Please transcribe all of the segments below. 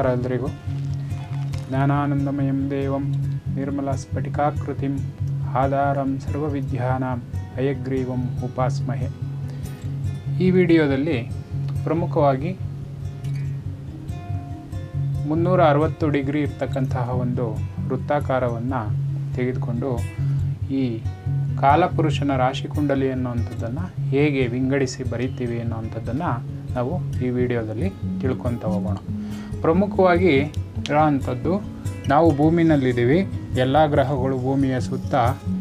ನಮಸ್ಕಾರ ಎಲ್ರಿಗೂ. ಜ್ಞಾನಾನಂದಮಯಂ ದೇವಂ ನಿರ್ಮಲ ಸ್ಫಟಿಕಾಕೃತಿಂ ಆಧಾರಂ ಸರ್ವವಿದ್ಯಾನಾಂ ಅಯಗ್ರೀವಂ ಉಪಾಸ್ಮಹೆ. ಈ ವಿಡಿಯೋದಲ್ಲಿ ಪ್ರಮುಖವಾಗಿ ಮುನ್ನೂರ ಅರವತ್ತು ಡಿಗ್ರಿ ಇರ್ತಕ್ಕಂತಹ ಒಂದು ವೃತ್ತಾಕಾರವನ್ನು ತೆಗೆದುಕೊಂಡು ಈ ಕಾಲಪುರುಷನ ರಾಶಿಕುಂಡಲಿ ಅನ್ನುವಂಥದ್ದನ್ನು ಹೇಗೆ ವಿಂಗಡಿಸಿ ಬರೀತೀವಿ ಅನ್ನುವಂಥದ್ದನ್ನು ನಾವು ಈ ವಿಡಿಯೋದಲ್ಲಿ ತಿಳ್ಕೊತ ಹೋಗೋಣ. ಪ್ರಮುಖವಾಗಿ ಇರೋವಂಥದ್ದು ನಾವು ಭೂಮಿನಲ್ಲಿದ್ದೀವಿ, ಎಲ್ಲ ಗ್ರಹಗಳು ಭೂಮಿಯ ಸುತ್ತ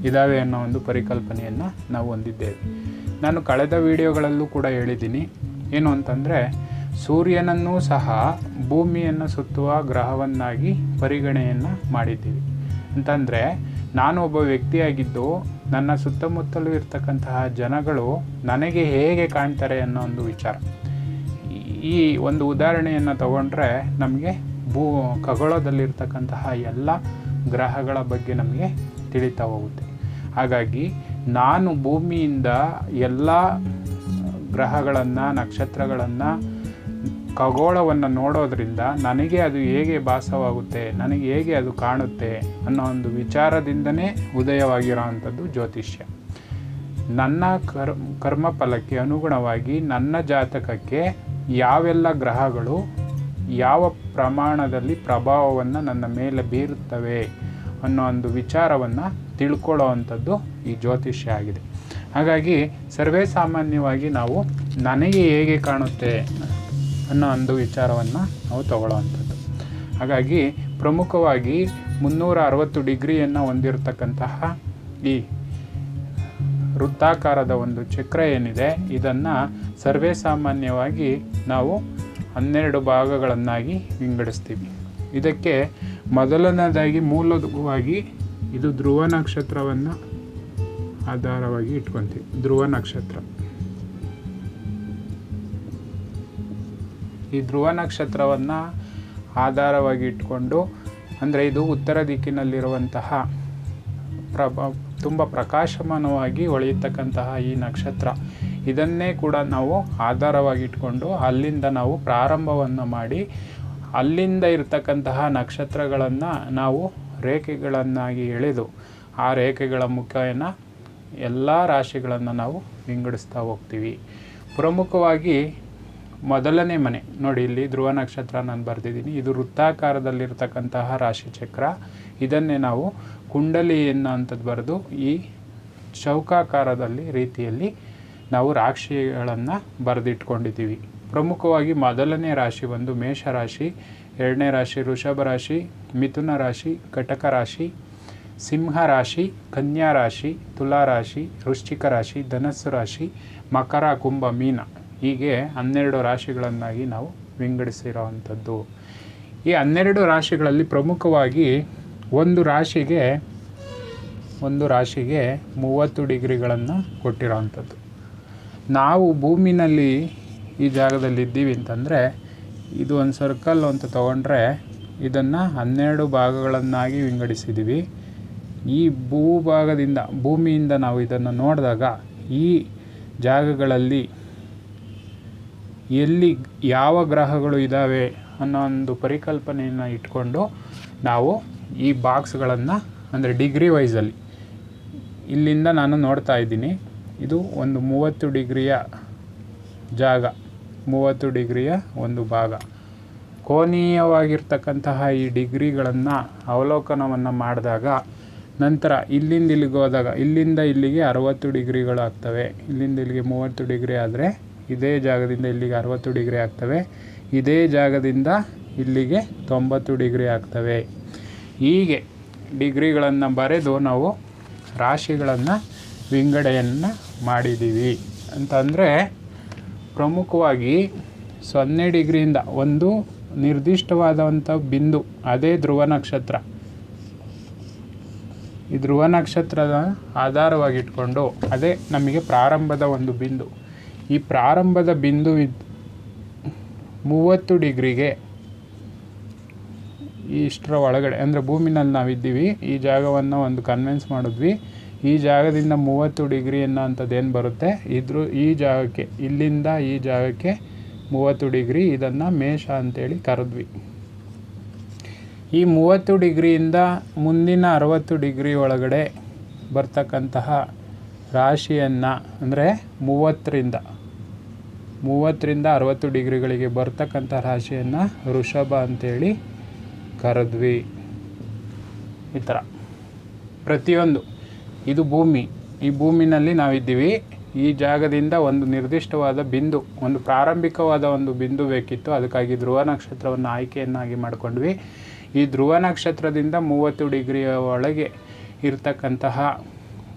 ಇದ್ದಾವೆ ಅನ್ನೋ ಒಂದು ಪರಿಕಲ್ಪನೆಯನ್ನು ನಾವು ಹೊಂದಿದ್ದೇವೆ. ನಾನು ಕಳೆದ ವಿಡಿಯೋಗಳಲ್ಲೂ ಕೂಡ ಹೇಳಿದ್ದೀನಿ, ಏನು ಅಂತಂದರೆ, ಸೂರ್ಯನನ್ನೂ ಸಹ ಭೂಮಿಯನ್ನು ಸುತ್ತುವ ಗ್ರಹವನ್ನಾಗಿ ಪರಿಗಣೆಯನ್ನು ಮಾಡಿದ್ದೀವಿ. ಅಂತಂದರೆ, ನಾನು ಒಬ್ಬ ವ್ಯಕ್ತಿಯಾಗಿದ್ದು, ನನ್ನ ಸುತ್ತಮುತ್ತಲೂ ಇರ್ತಕ್ಕಂತಹ ಜನಗಳು ನನಗೆ ಹೇಗೆ ಕಾಣ್ತಾರೆ ಅನ್ನೋ ಒಂದು ವಿಚಾರ. ಈ ಒಂದು ಉದಾಹರಣೆಯನ್ನು ತಗೊಂಡ್ರೆ ನಮಗೆ ಭೂ ಖಗೋಳದಲ್ಲಿರ್ತಕ್ಕಂತಹ ಎಲ್ಲ ಗ್ರಹಗಳ ಬಗ್ಗೆ ನಮಗೆ ತಿಳಿತಾ ಹೋಗುತ್ತೆ. ಹಾಗಾಗಿ ನಾನು ಭೂಮಿಯಿಂದ ಎಲ್ಲ ಗ್ರಹಗಳನ್ನು, ನಕ್ಷತ್ರಗಳನ್ನು, ಖಗೋಳವನ್ನು ನೋಡೋದ್ರಿಂದ ನನಗೆ ಅದು ಹೇಗೆ ಭಾಸವಾಗುತ್ತೆ, ನನಗೆ ಹೇಗೆ ಅದು ಕಾಣುತ್ತೆ ಅನ್ನೋ ಒಂದು ವಿಚಾರದಿಂದನೇ ಉದಯವಾಗಿರೋವಂಥದ್ದು ಜ್ಯೋತಿಷ್ಯ. ನನ್ನ ಕರ್, ಕರ್ಮಫಲಕ್ಕೆ ಅನುಗುಣವಾಗಿ ನನ್ನ ಜಾತಕಕ್ಕೆ ಯಾವೆಲ್ಲ ಗ್ರಹಗಳು ಯಾವ ಪ್ರಮಾಣದಲ್ಲಿ ಪ್ರಭಾವವನ್ನು ನನ್ನ ಮೇಲೆ ಬೀರುತ್ತವೆ ಅನ್ನೋ ಒಂದು ವಿಚಾರವನ್ನು ತಿಳ್ಕೊಳ್ಳೋ ಅಂಥದ್ದು ಈ ಜ್ಯೋತಿಷ್ಯ ಆಗಿದೆ. ಹಾಗಾಗಿ ಸರ್ವೇ ಸಾಮಾನ್ಯವಾಗಿ ನಾವು ನನಗೆ ಹೇಗೆ ಕಾಣುತ್ತೆ ಅನ್ನೋ ಒಂದು ವಿಚಾರವನ್ನು ನಾವು ತಗೊಳ್ಳೋವಂಥದ್ದು ಹಾಗಾಗಿ ಪ್ರಮುಖವಾಗಿ ಮುನ್ನೂರ ಅರವತ್ತು ಡಿಗ್ರಿಯನ್ನು ಹೊಂದಿರತಕ್ಕಂತಹ ಈ ವೃತ್ತಾಕಾರದ ಒಂದು ಚಕ್ರ ಏನಿದೆ, ಇದನ್ನು ಸರ್ವೇ ಸಾಮಾನ್ಯವಾಗಿ ನಾವು ಹನ್ನೆರಡು ಭಾಗಗಳನ್ನಾಗಿ ವಿಂಗಡಿಸ್ತೀವಿ. ಇದಕ್ಕೆ ಮೊದಲನೇದಾಗಿ ಮೂಲವಾಗಿ ಇದು ಧ್ರುವ ನಕ್ಷತ್ರವನ್ನು ಆಧಾರವಾಗಿ ಇಟ್ಕೊತೀವಿ. ಧ್ರುವ ನಕ್ಷತ್ರ. ಈ ಧ್ರುವ ನಕ್ಷತ್ರವನ್ನು ಆಧಾರವಾಗಿ ಇಟ್ಕೊಂಡು, ಅಂದರೆ ಇದು ಉತ್ತರ ದಿಕ್ಕಿನಲ್ಲಿರುವಂತಹ ಪ್ರಭ ತುಂಬ ಪ್ರಕಾಶಮಾನವಾಗಿ ಹೊಳೆಯತಕ್ಕಂತಹ ಈ ನಕ್ಷತ್ರ. ಇದನ್ನೇ ಕೂಡ ನಾವು ಆಧಾರವಾಗಿಟ್ಕೊಂಡು ಅಲ್ಲಿಂದ ನಾವು ಪ್ರಾರಂಭವನ್ನು ಮಾಡಿ ಅಲ್ಲಿಂದ ಇರತಕ್ಕಂತಹ ನಕ್ಷತ್ರಗಳನ್ನು ನಾವು ರೇಖೆಗಳನ್ನಾಗಿ ಎಳೆದು ಆ ರೇಖೆಗಳ ಮುಖೇನ ಎಲ್ಲ ರಾಶಿಗಳನ್ನು ನಾವು ವಿಂಗಡಿಸ್ತಾ ಹೋಗ್ತೀವಿ. ಪ್ರಮುಖವಾಗಿ ಮೊದಲನೇ ಮನೆ, ನೋಡಿ ಇಲ್ಲಿ ಧ್ರುವ ನಕ್ಷತ್ರ ನಾನು ಬರೆದಿದ್ದೀನಿ. ಇದು ವೃತ್ತಾಕಾರದಲ್ಲಿರ್ತಕ್ಕಂತಹ ರಾಶಿಚಕ್ರ. ಇದನ್ನೇ ನಾವು ಕುಂಡಲಿ ಅನ್ನೋಂಥದ್ದು ಬರೆದು ಈ ಚೌಕಾಕಾರದಲ್ಲಿ ರೀತಿಯಲ್ಲಿ ನಾವು ರಾಶಿಗಳನ್ನು ಬರೆದಿಟ್ಕೊಂಡಿದ್ದೀವಿ. ಪ್ರಮುಖವಾಗಿ ಮೊದಲನೇ ರಾಶಿ ಒಂದು ಮೇಷರಾಶಿ, ಎರಡನೇ ರಾಶಿ ವೃಷಭ ರಾಶಿ, ಮಿಥುನ ರಾಶಿ, ಕಟಕ ರಾಶಿ, ಸಿಂಹ ರಾಶಿ, ಕನ್ಯಾ ರಾಶಿ, ತುಲಾ ರಾಶಿ, ವೃಶ್ಚಿಕ ರಾಶಿ, ಧನಸ್ಸು ರಾಶಿ, ಮಕರ, ಕುಂಭ, ಮೀನ ಹೀಗೆ ಹನ್ನೆರಡು ರಾಶಿಗಳನ್ನಾಗಿ ನಾವು ವಿಂಗಡಿಸಿರೋವಂಥದ್ದು. ಈ ಹನ್ನೆರಡು ರಾಶಿಗಳಲ್ಲಿ ಪ್ರಮುಖವಾಗಿ ಒಂದು ರಾಶಿಗೆ ಒಂದು ರಾಶಿಗೆ ಮೂವತ್ತು ಡಿಗ್ರಿಗಳನ್ನು ಕೊಟ್ಟಿರೋವಂಥದ್ದು ನಾವು ಭೂಮಿನಲ್ಲಿ ಈ ಜಾಗದಲ್ಲಿ ಇದ್ದೀವಿ ಅಂತಂದರೆ, ಇದು ಒಂದು ಸರ್ಕಲ್ ಅಂತ ತಗೊಂಡ್ರೆ, ಇದನ್ನು ಹನ್ನೆರಡು ಭಾಗಗಳನ್ನಾಗಿ ವಿಂಗಡಿಸಿದ್ದೀವಿ. ಈ ಭೂಭಾಗದಿಂದ, ಭೂಮಿಯಿಂದ ನಾವು ಇದನ್ನು ನೋಡಿದಾಗ, ಈ ಜಾಗಗಳಲ್ಲಿ ಎಲ್ಲಿ ಯಾವ ಗ್ರಹಗಳು ಇದ್ದಾವೆ ಅನ್ನೋ ಒಂದು ಪರಿಕಲ್ಪನೆಯನ್ನು ಇಟ್ಕೊಂಡು ನಾವು ಈ ಬಾಕ್ಸ್ಗಳನ್ನು ಅಂದರೆ ಡಿಗ್ರಿ ವೈಸಲ್ಲಿ ಇಲ್ಲಿಂದ ನಾನು ನೋಡ್ತಾ ಇದ್ದೀನಿ. ಇದು ಒಂದು ಮೂವತ್ತು ಡಿಗ್ರಿಯ ಜಾಗ. ಮೂವತ್ತು ಡಿಗ್ರಿಯ ಒಂದು ಭಾಗ. ಕೋನೀಯವಾಗಿರ್ತಕ್ಕಂತಹ ಈ ಡಿಗ್ರಿಗಳನ್ನು ಅವಲೋಕನವನ್ನು ಮಾಡಿದಾಗ ನಂತರ ಇಲ್ಲಿಂದ ಇಲ್ಲಿಗೆ ಹೋದಾಗ, ಇಲ್ಲಿಂದ ಇಲ್ಲಿಗೆ ಅರವತ್ತು ಡಿಗ್ರಿಗಳು ಆಗ್ತವೆ. ಇಲ್ಲಿಂದ ಇಲ್ಲಿಗೆ ಮೂವತ್ತು ಡಿಗ್ರಿ ಆದರೆ ಇದೇ ಜಾಗದಿಂದ ಇಲ್ಲಿಗೆ ಅರವತ್ತು ಡಿಗ್ರಿ ಆಗ್ತವೆ. ಇದೇ ಜಾಗದಿಂದ ಇಲ್ಲಿಗೆ ತೊಂಬತ್ತು ಡಿಗ್ರಿ ಆಗ್ತವೆ. ಹೀಗೆ ಡಿಗ್ರಿಗಳನ್ನು ಬರೆದು ನಾವು ರಾಶಿಗಳನ್ನು ವಿಂಗಡೆಯನ್ನು ಮಾಡಿದ್ದೀವಿ ಅಂತಂದರೆ ಪ್ರಮುಖವಾಗಿ ಸೊನ್ನೆ ಡಿಗ್ರಿಯಿಂದ ಒಂದು ನಿರ್ದಿಷ್ಟವಾದಂಥ ಬಿಂದು, ಅದೇ ಧ್ರುವ ನಕ್ಷತ್ರ. ಈ ಧ್ರುವ ನಕ್ಷತ್ರದ ಆಧಾರವಾಗಿಟ್ಕೊಂಡು ಅದೇ ನಮಗೆ ಪ್ರಾರಂಭದ ಒಂದು ಬಿಂದು. ಈ ಪ್ರಾರಂಭದ ಬಿಂದು ಮೂವತ್ತು ಡಿಗ್ರಿಗೆ ಇಷ್ಟರ ಒಳಗಡೆ, ಅಂದರೆ ಭೂಮಿನಲ್ಲಿ ನಾವಿದ್ದೀವಿ. ಈ ಜಾಗವನ್ನು ಒಂದು ಕನ್ವೆನ್ಸ್ ಮಾಡಿದ್ವಿ. ಈ ಜಾಗದಿಂದ ಮೂವತ್ತು ಡಿಗ್ರಿ ಅನ್ನೋಂಥದ್ದು ಏನು ಬರುತ್ತೆ? ಇದ್ರೂ ಈ ಜಾಗಕ್ಕೆ, ಇಲ್ಲಿಂದ ಈ ಜಾಗಕ್ಕೆ ಮೂವತ್ತು ಡಿಗ್ರಿ, ಇದನ್ನು ಮೇಷ ಅಂತೇಳಿ ಕರೆದ್ವಿ. ಈ ಮೂವತ್ತು ಡಿಗ್ರಿಯಿಂದ ಮುಂದಿನ ಅರವತ್ತು ಡಿಗ್ರಿ ಒಳಗಡೆ ಬರ್ತಕ್ಕಂತಹ ರಾಶಿಯನ್ನು, ಅಂದರೆ ಮೂವತ್ತರಿಂದ ಮೂವತ್ತರಿಂದ ಅರವತ್ತು ಡಿಗ್ರಿಗಳಿಗೆ ಬರ್ತಕ್ಕಂಥ ರಾಶಿಯನ್ನು ವೃಷಭ ಅಂತೇಳಿ ಕರೆದ್ವಿ. ಈ ಥರ ಪ್ರತಿಯೊಂದು. ಇದು ಭೂಮಿ. ಈ ಭೂಮಿನಲ್ಲಿ ನಾವಿದ್ದೀವಿ. ಈ ಜಾಗದಿಂದ ಒಂದು ನಿರ್ದಿಷ್ಟವಾದ ಬಿಂದು, ಒಂದು ಪ್ರಾರಂಭಿಕವಾದ ಒಂದು ಬಿಂದು ಬೇಕಿತ್ತು. ಅದಕ್ಕಾಗಿ ಧ್ರುವ ನಕ್ಷತ್ರವನ್ನು ಆಯ್ಕೆಯನ್ನಾಗಿ ಮಾಡಿಕೊಂಡ್ವಿ. ಈ ಧ್ರುವ ನಕ್ಷತ್ರದಿಂದ ಮೂವತ್ತು ಡಿಗ್ರಿಯ ಒಳಗೆ ಇರತಕ್ಕಂತಹ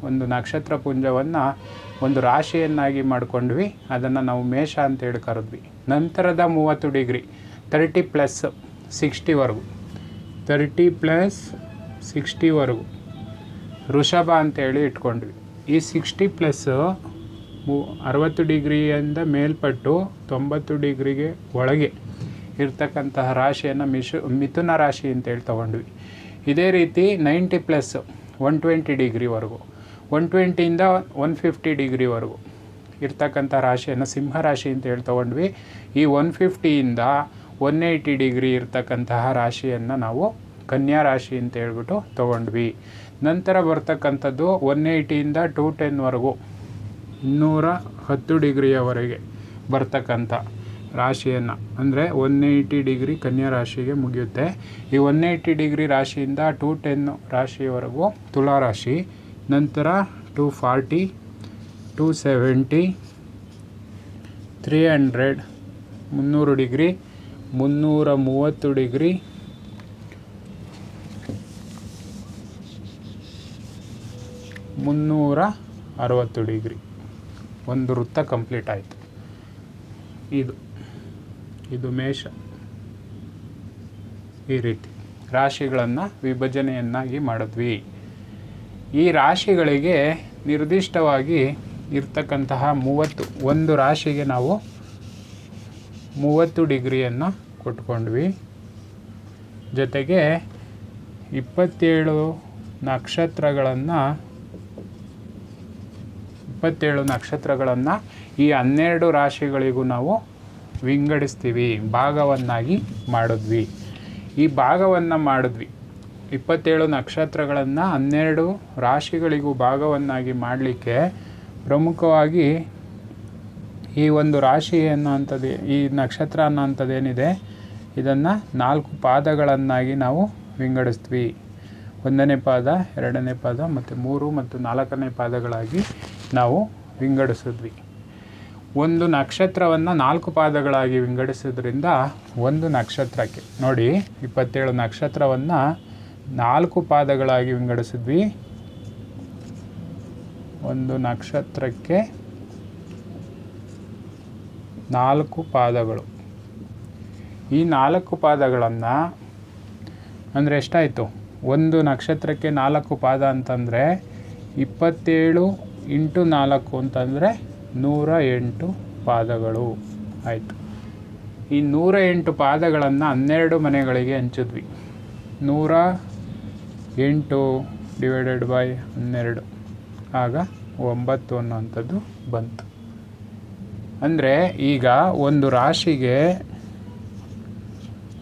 ಒಂದು ನಕ್ಷತ್ರ ಪುಂಜವನ್ನು ಒಂದು ರಾಶಿಯನ್ನಾಗಿ ಮಾಡಿಕೊಂಡ್ವಿ. ಅದನ್ನು ನಾವು ಮೇಷ ಅಂತೇಳಿ ಕರೆದ್ವಿ. ನಂತರದ ಮೂವತ್ತು ಡಿಗ್ರಿ, ತರ್ಟಿ ಪ್ಲಸ್ ಸಿಕ್ಸ್ಟಿವರೆಗೂ ತರ್ಟಿ ಪ್ಲಸ್ ಸಿಕ್ಸ್ಟಿವರೆಗೂ ವೃಷಭ ಅಂತೇಳಿ ಇಟ್ಕೊಂಡ್ವಿ. ಈ ಸಿಕ್ಸ್ಟಿ ಪ್ಲಸ್ಸು ಮೂ ಅರವತ್ತು ಡಿಗ್ರಿಯಿಂದ ಮೇಲ್ಪಟ್ಟು ತೊಂಬತ್ತು ಡಿಗ್ರಿಗೆ ಒಳಗೆ ಇರ್ತಕ್ಕಂತಹ ರಾಶಿಯನ್ನು ಮಿಶು, ಮಿಥುನ ರಾಶಿ ಅಂತೇಳಿ ತೊಗೊಂಡ್ವಿ. ಇದೇ ರೀತಿ ನೈಂಟಿ ಪ್ಲಸ್ ಒನ್ ಟ್ವೆಂಟಿ ಡಿಗ್ರಿವರೆಗೂ ಒನ್ ಟ್ವೆಂಟಿಯಿಂದ ಒನ್ ಫಿಫ್ಟಿ ಡಿಗ್ರಿವರೆಗೂ ಇರ್ತಕ್ಕಂಥ ರಾಶಿಯನ್ನು ಸಿಂಹ ರಾಶಿ ಅಂತೇಳಿ ತೊಗೊಂಡ್ವಿ. ಈ ಒನ್ ಫಿಫ್ಟಿಯಿಂದ ಒನ್ ಏಯ್ಟಿ ಡಿಗ್ರಿ ಇರ್ತಕ್ಕಂತಹ ರಾಶಿಯನ್ನು ನಾವು ಕನ್ಯಾ ರಾಶಿ ಅಂತ ಹೇಳ್ಬಿಟ್ಟು ತೊಗೊಂಡ್ವಿ. ನಂತರ ಬರ್ತಕ್ಕಂಥದ್ದು ಒನ್ ಏಯ್ಟಿಯಿಂದ ಟೂ ಟೆನ್ವರೆಗೂ ನೂರ ಹತ್ತು ಡಿಗ್ರಿಯವರೆಗೆ ಬರ್ತಕ್ಕಂಥ ರಾಶಿಯನ್ನು. ಅಂದರೆ ಒನ್ ಏಯ್ಟಿ ಡಿಗ್ರಿ ಕನ್ಯಾ ರಾಶಿಗೆ ಮುಗಿಯುತ್ತೆ. ಈ ಒನ್ ಏಯ್ಟಿ ಡಿಗ್ರಿ ರಾಶಿಯಿಂದ ಟೂ ಟೆನ್ ರಾಶಿಯವರೆಗೂ ತುಲಾ ರಾಶಿ, ನಂತರ two forty, two seventy, three hundred, ಮುನ್ನೂರು ಡಿಗ್ರಿ ಮುನ್ನೂರ ಮೂವತ್ತು ಡಿಗ್ರಿ. ಮುನ್ನೂರ ಅರವತ್ತು ಡಿಗ್ರಿ. ಒಂದು ವೃತ್ತ ಕಂಪ್ಲೀಟ್ ಆಯಿತು. ಇದು ಇದು ಮೇಷ. ಈ ರೀತಿ ರಾಶಿಗಳನ್ನು ವಿಭಜನೆಯನ್ನಾಗಿ ಮಾಡಿದ್ವಿ. ಈ ರಾಶಿಗಳಿಗೆ ನಿರ್ದಿಷ್ಟವಾಗಿ ಇರ್ತಕ್ಕಂತಹ ಮೂವತ್ತು, ಒಂದು ರಾಶಿಗೆ ನಾವು ಮೂವತ್ತು ಡಿಗ್ರಿಯನ್ನು ಕೊಟ್ಕೊಂಡ್ವಿ. ಜೊತೆಗೆ ಇಪ್ಪತ್ತೇಳು ನಕ್ಷತ್ರಗಳನ್ನು ಇಪ್ಪತ್ತೇಳು ನಕ್ಷತ್ರಗಳನ್ನು ಈ ಹನ್ನೆರಡು ರಾಶಿಗಳಿಗೂ ನಾವು ವಿಂಗಡಿಸ್ತೀವಿ, ಭಾಗವನ್ನಾಗಿ ಮಾಡಿದ್ವಿ. ಈ ಭಾಗವನ್ನು ಮಾಡಿದ್ವಿ. ಇಪ್ಪತ್ತೇಳು ನಕ್ಷತ್ರಗಳನ್ನು ಹನ್ನೆರಡು ರಾಶಿಗಳಿಗೂ ಭಾಗವನ್ನಾಗಿ ಮಾಡಲಿಕ್ಕೆ ಪ್ರಮುಖವಾಗಿ ಈ ಒಂದು ರಾಶಿ ಅನ್ನೋ ಅಂಥದ್ದು ಈ ನಕ್ಷತ್ರ ಅನ್ನೋಂಥದ್ದೇನಿದೆ ಇದನ್ನು ನಾಲ್ಕು ಪಾದಗಳನ್ನಾಗಿ ನಾವು ವಿಂಗಡಿಸ್ತೀವಿ. ಒಂದನೇ ಪಾದ, ಎರಡನೇ ಪಾದ ಮತ್ತು ಮೂರು ಮತ್ತು ನಾಲ್ಕನೇ ಪಾದಗಳಾಗಿ ನಾವು ವಿಂಗಡಿಸಿದ್ವಿ. ಒಂದು ನಕ್ಷತ್ರವನ್ನು ನಾಲ್ಕು ಪಾದಗಳಾಗಿ ವಿಂಗಡಿಸೋದ್ರಿಂದ ಒಂದು ನಕ್ಷತ್ರಕ್ಕೆ, ನೋಡಿ ಇಪ್ಪತ್ತೇಳು ನಕ್ಷತ್ರವನ್ನು ನಾಲ್ಕು ಪಾದಗಳಾಗಿ ವಿಂಗಡಿಸಿದ್ವಿ. ಒಂದು ನಕ್ಷತ್ರಕ್ಕೆ ನಾಲ್ಕು ಪಾದಗಳು. ಈ ನಾಲ್ಕು ಪಾದಗಳನ್ನು ಅಂದರೆ ಎಷ್ಟಾಯಿತು? ಒಂದು ನಕ್ಷತ್ರಕ್ಕೆ ನಾಲ್ಕು ಪಾದ ಅಂತಂದರೆ ಇಪ್ಪತ್ತೇಳು ಇಂಟು ನಾಲ್ಕು ಅಂತಂದರೆ ನೂರ ಎಂಟು ಪಾದಗಳು. ಆಯಿತು. ಈ ನೂರ ಎಂಟು ಪಾದಗಳನ್ನು ಹನ್ನೆರಡು ಮನೆಗಳಿಗೆ ಹಂಚಿದ್ವಿ. ನೂರ ಎಂಟು ಡಿವೈಡೆಡ್ ಬೈ ಹನ್ನೆರಡು. ಆಗ ಒಂಬತ್ತು ಅನ್ನುವಂಥದ್ದು ಬಂತು. ಅಂದರೆ ಈಗ ಒಂದು ರಾಶಿಗೆ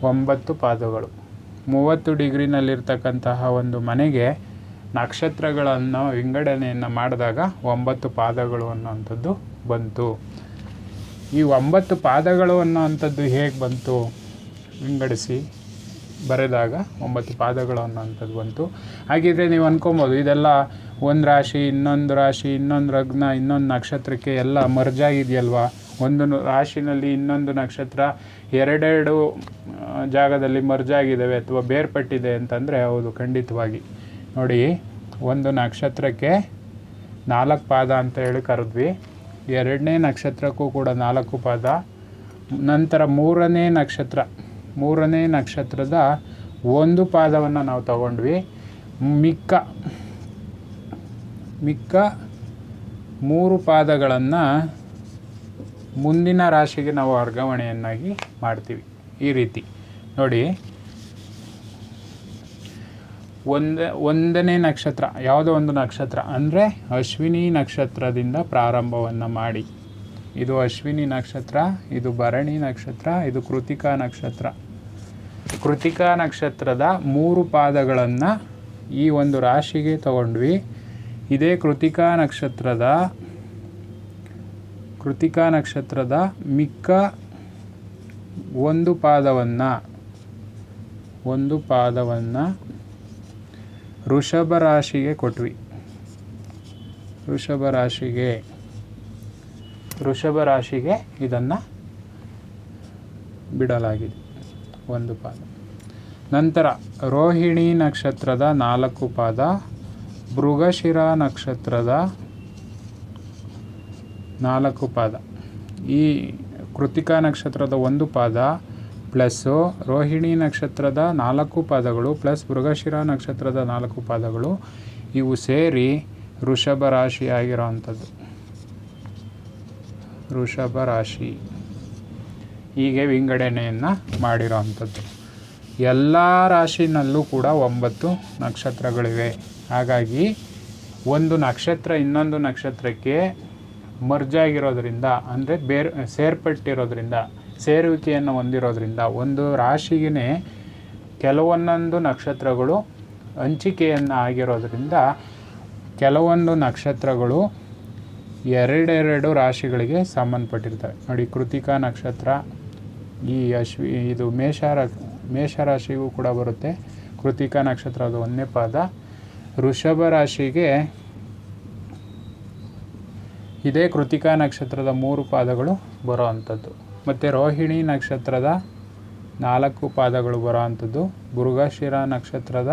ಒಂಬತ್ತು ಪಾದಗಳು. ಮೂವತ್ತು ಡಿಗ್ರಿನಲ್ಲಿರ್ತಕ್ಕಂತಹ ಒಂದು ಮನೆಗೆ ನಕ್ಷತ್ರಗಳನ್ನು ವಿಂಗಡಣೆಯನ್ನು ಮಾಡಿದಾಗ ಒಂಬತ್ತು ಪಾದಗಳು ಅನ್ನೋವಂಥದ್ದು ಬಂತು. ಈ ಒಂಬತ್ತು ಪಾದಗಳು ಅನ್ನೋವಂಥದ್ದು ಹೇಗೆ ಬಂತು? ವಿಂಗಡಿಸಿ ಬರೆದಾಗ ಒಂಬತ್ತು ಪಾದಗಳು ಅನ್ನೋವಂಥದ್ದು ಬಂತು. ಹಾಗಿದ್ರೆ ನೀವು ಅನ್ಕೊಬೋದು, ಇದೆಲ್ಲ ಒಂದು ರಾಶಿ, ಇನ್ನೊಂದು ರಾಶಿ, ಇನ್ನೊಂದು ರಗ್ನ, ಇನ್ನೊಂದು ನಕ್ಷತ್ರಕ್ಕೆ ಎಲ್ಲ ಮರ್ಜಾಗಿದೆಯಲ್ವಾ ಒಂದು ರಾಶಿನಲ್ಲಿ ಇನ್ನೊಂದು ನಕ್ಷತ್ರ ಎರಡೆರಡು ಜಾಗದಲ್ಲಿ ಮರ್ಜಾಗಿದ್ದಾವೆ ಅಥವಾ ಬೇರ್ಪಟ್ಟಿದೆ ಅಂತಂದರೆ ಹೌದು, ಖಂಡಿತವಾಗಿ. ನೋಡಿ, ಒಂದು ನಕ್ಷತ್ರಕ್ಕೆ ನಾಲ್ಕು ಪಾದ ಅಂತ ಹೇಳಿ ಕರೆದ್ವಿ. ಎರಡನೇ ನಕ್ಷತ್ರಕ್ಕೂ ಕೂಡ ನಾಲ್ಕು ಪಾದ. ನಂತರ ಮೂರನೇ ನಕ್ಷತ್ರ, ಮೂರನೇ ನಕ್ಷತ್ರದ ಒಂದು ಪಾದವನ್ನು ನಾವು ತಗೊಂಡ್ವಿ. ಮಿಕ್ಕ ಮಿಕ್ಕ ಮೂರು ಪಾದಗಳನ್ನು ಮುಂದಿನ ರಾಶಿಗೆ ನಾವು ವರ್ಗಾವಣೆಯನ್ನಾಗಿ ಮಾಡ್ತೀವಿ. ಈ ರೀತಿ. ನೋಡಿ. ಒಂದ, ಒಂದನೇ ನಕ್ಷತ್ರ, ಯಾವುದೋ ಒಂದು ನಕ್ಷತ್ರ, ಅಂದರೆ ಅಶ್ವಿನಿ ನಕ್ಷತ್ರದಿಂದ ಪ್ರಾರಂಭವನ್ನು ಮಾಡಿ. ಇದು ಅಶ್ವಿನಿ ನಕ್ಷತ್ರ, ಇದು ಭರಣಿ ನಕ್ಷತ್ರ, ಇದು ಕೃತಿಕಾ ನಕ್ಷತ್ರ. ಕೃತಿಕಾ ನಕ್ಷತ್ರದ ಮೂರು ಪಾದಗಳನ್ನು ಈ ಒಂದು ರಾಶಿಗೆ ತಗೊಂಡ್ವಿ. ಇದೇ ಕೃತಿಕಾ ನಕ್ಷತ್ರದ ಕೃತಿಕಾ ನಕ್ಷತ್ರದ ಮಿಕ್ಕ ಒಂದು ಪಾದವನ್ನು ಒಂದು ಪಾದವನ್ನು ವೃಷಭ ರಾಶಿಗೆ ಕೊಟ್ವಿ. ವೃಷಭ ರಾಶಿಗೆ ವೃಷಭ ರಾಶಿಗೆ ಇದನ್ನು ಬಿಡಲಾಗಿದೆ, ಒಂದು ಪಾದ. ನಂತರ ರೋಹಿಣಿ ನಕ್ಷತ್ರದ ನಾಲ್ಕು ಪಾದ, ಮೃಗಶಿರ ನಕ್ಷತ್ರದ ನಾಲ್ಕು ಪಾದ. ಈ ಕೃತಿಕಾ ನಕ್ಷತ್ರದ ಒಂದು ಪಾದ ಪ್ಲಸ್ಸು ರೋಹಿಣಿ ನಕ್ಷತ್ರದ ನಾಲ್ಕು ಪಾದಗಳು ಪ್ಲಸ್ ಮೃಗಶಿರ ನಕ್ಷತ್ರದ ನಾಲ್ಕು ಪಾದಗಳು ಇವು ಸೇರಿ ವೃಷಭ ರಾಶಿ ಆಗಿರೋವಂಥದ್ದು. ವೃಷಭ ರಾಶಿ. ಹೀಗೆ ವಿಂಗಡಣೆಯನ್ನು ಮಾಡಿರೋವಂಥದ್ದು. ಎಲ್ಲ ರಾಶಿನಲ್ಲೂ ಕೂಡ ಒಂಬತ್ತು ನಕ್ಷತ್ರಗಳಿವೆ. ಹಾಗಾಗಿ ಒಂದು ನಕ್ಷತ್ರ ಇನ್ನೊಂದು ನಕ್ಷತ್ರಕ್ಕೆ ಮರ್ಜ್ ಆಗಿರೋದ್ರಿಂದ ಅಂದರೆ ಬೇರೆ, ಸೇರ್ಪಟ್ಟಿರೋದ್ರಿಂದ, ಸೇರುವಿಕೆಯನ್ನು ಹೊಂದಿರೋದ್ರಿಂದ ಒಂದು ರಾಶಿಗೆ ಕೆಲವೊಂದೊಂದು ನಕ್ಷತ್ರಗಳು ಹಂಚಿಕೆಯನ್ನು ಆಗಿರೋದ್ರಿಂದ ಕೆಲವೊಂದು ನಕ್ಷತ್ರಗಳು ಎರಡೆರಡು ರಾಶಿಗಳಿಗೆ ಸಂಬಂಧಪಟ್ಟಿರ್ತವೆ. ನೋಡಿ, ಕೃತಿಕಾ ನಕ್ಷತ್ರ, ಈ ಅಶ್ವಿ, ಇದು ಮೇಷ ಮೇಷರಾಶಿಗೂ ಕೂಡ ಬರುತ್ತೆ. ಕೃತಿಕಾ ನಕ್ಷತ್ರ ಅದು ಒಂದನೇ ಪಾದ, ವೃಷಭ ರಾಶಿಗೆ ಇದೇ ಕೃತಿಕಾ ನಕ್ಷತ್ರದ ಮೂರು ಪಾದಗಳು ಬರೋ ಅಂಥದ್ದು ಮತ್ತು ರೋಹಿಣಿ ನಕ್ಷತ್ರದ ನಾಲ್ಕು ಪಾದಗಳು ಬರೋ ಅಂಥದ್ದು ನಕ್ಷತ್ರದ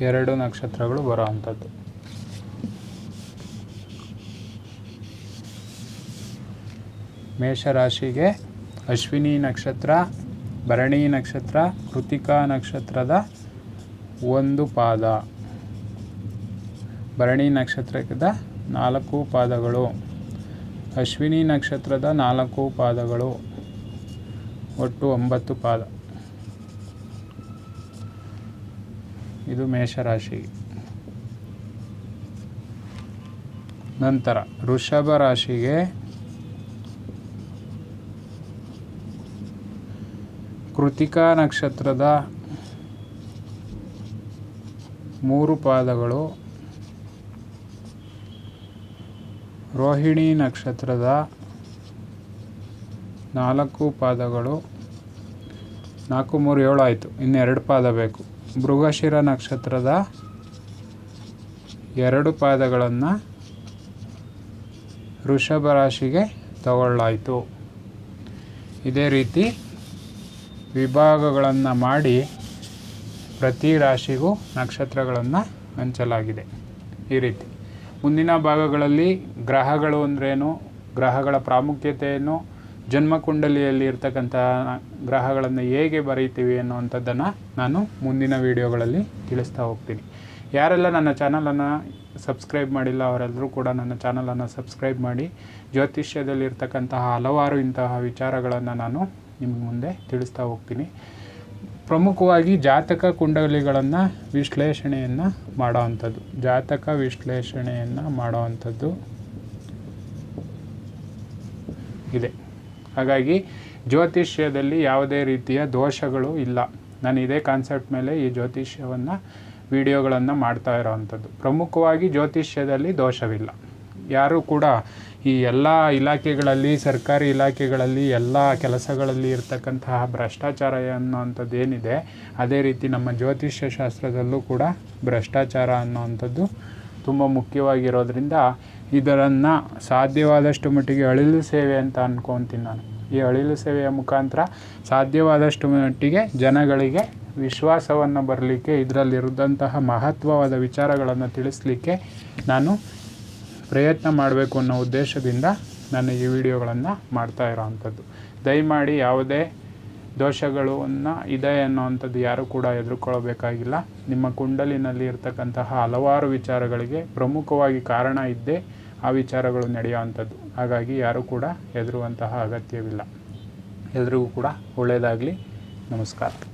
ಎರಡು ನಕ್ಷತ್ರಗಳು ಬರೋ ಅಂಥದ್ದು ಮೇಷರಾಶಿಗೆ ಅಶ್ವಿನಿ ನಕ್ಷತ್ರ, ಭರಣಿ ನಕ್ಷತ್ರ, ಕೃತಿಕಾ ನಕ್ಷತ್ರದ ಒಂದು ಪಾದ. ಭರಣಿ ನಕ್ಷತ್ರದ ನಾಲ್ಕು ಪಾದಗಳು. ಅಶ್ವಿನಿ ನಕ್ಷತ್ರದ ನಾಲ್ಕು ಪಾದಗಳು. ಒಟ್ಟು ಒಂಬತ್ತು ಪಾದ. ಇದು ಮೇಷರಾಶಿ. ನಂತರ ವೃಷಭ ರಾಶಿಗೆ ಕೃತಿಕಾ ನಕ್ಷತ್ರದ ಮೂರು ಪಾದಗಳು. ರೋಹಿಣಿ ನಕ್ಷತ್ರದ ನಾಲ್ಕು ಪಾದಗಳು. ನಾಲ್ಕು, ಮೂರು, ಏಳು ಆಯಿತು. ಇನ್ನೆರಡು ಪಾದ ಬೇಕು. ಮೃಗಶಿರ ನಕ್ಷತ್ರದ ಎರಡು ಪಾದಗಳನ್ನು ಋಷಭ ರಾಶಿಗೆ ತಗೊಳ್ಳಾಯಿತು. ಇದೇ ರೀತಿ ವಿಭಾಗಗಳನ್ನು ಮಾಡಿ ಪ್ರತಿ ರಾಶಿಗೂ ನಕ್ಷತ್ರಗಳನ್ನು ಹಂಚಲಾಗಿದೆ. ಈ ರೀತಿ. ಮುಂದಿನ ಭಾಗಗಳಲ್ಲಿ ಗ್ರಹಗಳು ಅಂದ್ರೇನು? ಗ್ರಹಗಳ ಪ್ರಾಮುಖ್ಯತೆಯನ್ನು, ಜನ್ಮಕುಂಡಲಿಯಲ್ಲಿ ಇರ್ತಕ್ಕಂಥ ಗ್ರಹಗಳನ್ನು ಹೇಗೆ ಬರೀತೀವಿ ಅನ್ನುವಂಥದ್ದನ್ನು ನಾನು ಮುಂದಿನ ವಿಡಿಯೋಗಳಲ್ಲಿ ತಿಳಿಸ್ತಾ ಹೋಗ್ತೀನಿ. ಯಾರೆಲ್ಲ ನನ್ನ ಚಾನಲನ್ನು ಸಬ್ಸ್ಕ್ರೈಬ್ ಮಾಡಿಲ್ಲ, ಅವರೆಲ್ಲರೂ ಕೂಡ ನನ್ನ ಚಾನಲನ್ನು ಸಬ್ಸ್ಕ್ರೈಬ್ ಮಾಡಿ. ಜ್ಯೋತಿಷ್ಯದಲ್ಲಿರ್ತಕ್ಕಂತಹ ಹಲವಾರು ಇಂತಹ ವಿಚಾರಗಳನ್ನು ನಾನು ನಿಮ್ಮ ಮುಂದೆ ತಿಳಿಸ್ತಾ ಹೋಗ್ತೀನಿ. ಪ್ರಮುಖವಾಗಿ ಜಾತಕ ಕುಂಡಲಿಗಳನ್ನು ವಿಶ್ಲೇಷಣೆಯನ್ನು ಮಾಡೋವಂಥದ್ದು ಜಾತಕ ವಿಶ್ಲೇಷಣೆಯನ್ನು ಮಾಡೋವಂಥದ್ದು ಇದೆ. ಹಾಗಾಗಿ ಜ್ಯೋತಿಷ್ಯದಲ್ಲಿ ಯಾವುದೇ ರೀತಿಯ ದೋಷಗಳು ಇಲ್ಲ. ನಾನು ಇದೇ ಕಾನ್ಸೆಪ್ಟ್ ಮೇಲೆ ಈ ಜ್ಯೋತಿಷ್ಯವನ್ನು, ವಿಡಿಯೋಗಳನ್ನು ಮಾಡ್ತಾ ಇರೋವಂಥದ್ದು ಪ್ರಮುಖವಾಗಿ ಜ್ಯೋತಿಷ್ಯದಲ್ಲಿ ದೋಷವಿಲ್ಲ. ಯಾರೂ ಕೂಡ ಈ ಎಲ್ಲ ಇಲಾಖೆಗಳಲ್ಲಿ, ಸರ್ಕಾರಿ ಇಲಾಖೆಗಳಲ್ಲಿ, ಎಲ್ಲ ಕೆಲಸಗಳಲ್ಲಿ ಇರತಕ್ಕಂತಹ ಭ್ರಷ್ಟಾಚಾರ ಅನ್ನೋವಂಥದ್ದು ಏನಿದೆ ಅದೇ ರೀತಿ ನಮ್ಮ ಜ್ಯೋತಿಷ್ಯ ಶಾಸ್ತ್ರದಲ್ಲೂ ಕೂಡ ಭ್ರಷ್ಟಾಚಾರ ಅನ್ನೋವಂಥದ್ದು ತುಂಬ ಮುಖ್ಯವಾಗಿರೋದ್ರಿಂದ ಇದರನ್ನು ಸಾಧ್ಯವಾದಷ್ಟು ಮಟ್ಟಿಗೆ ಅಳಿಲು ಸೇವೆ ಅಂತ ಅಂದ್ಕೊತೀನಿ ನಾನು. ಈ ಅಳಿಲು ಸೇವೆಯ ಮುಖಾಂತರ ಸಾಧ್ಯವಾದಷ್ಟು ಮಟ್ಟಿಗೆ ಜನಗಳಿಗೆ ವಿಶ್ವಾಸವನ್ನು ಬರಲಿಕ್ಕೆ ಇದರಲ್ಲಿರುವಂತಹ ಮಹತ್ವವಾದ ವಿಚಾರಗಳನ್ನು ತಿಳಿಸ್ಲಿಕ್ಕೆ ನಾನು ಪ್ರಯತ್ನ ಮಾಡಬೇಕು ಅನ್ನೋ ಉದ್ದೇಶದಿಂದ ನಾನು ಈ ವಿಡಿಯೋಗಳನ್ನು ಮಾಡ್ತಾ ಇರೋವಂಥದ್ದು ದಯಮಾಡಿ ಯಾವುದೇ ದೋಷಗಳನ್ನು ಇದೆ ಅನ್ನೋವಂಥದ್ದು ಯಾರೂ ಕೂಡ ಎದುರುಕೊಳ್ಳಬೇಕಾಗಿಲ್ಲ ನಿಮ್ಮ ಕುಂಡಲಿನಲ್ಲಿ ಇರತಕ್ಕಂತಹ ಹಲವಾರು ವಿಚಾರಗಳಿಗೆ ಪ್ರಮುಖವಾಗಿ ಕಾರಣ ಇದ್ದೇ ಆ ವಿಚಾರಗಳು ನಡೆಯುವಂಥದ್ದು ಹಾಗಾಗಿ ಯಾರೂ ಕೂಡ ಹೆದರುವಂತಹ ಅಗತ್ಯವಿಲ್ಲ. ಎಲ್ರಿಗೂ ಕೂಡ ಒಳ್ಳೆಯದಾಗಲಿ ನಮಸ್ಕಾರ.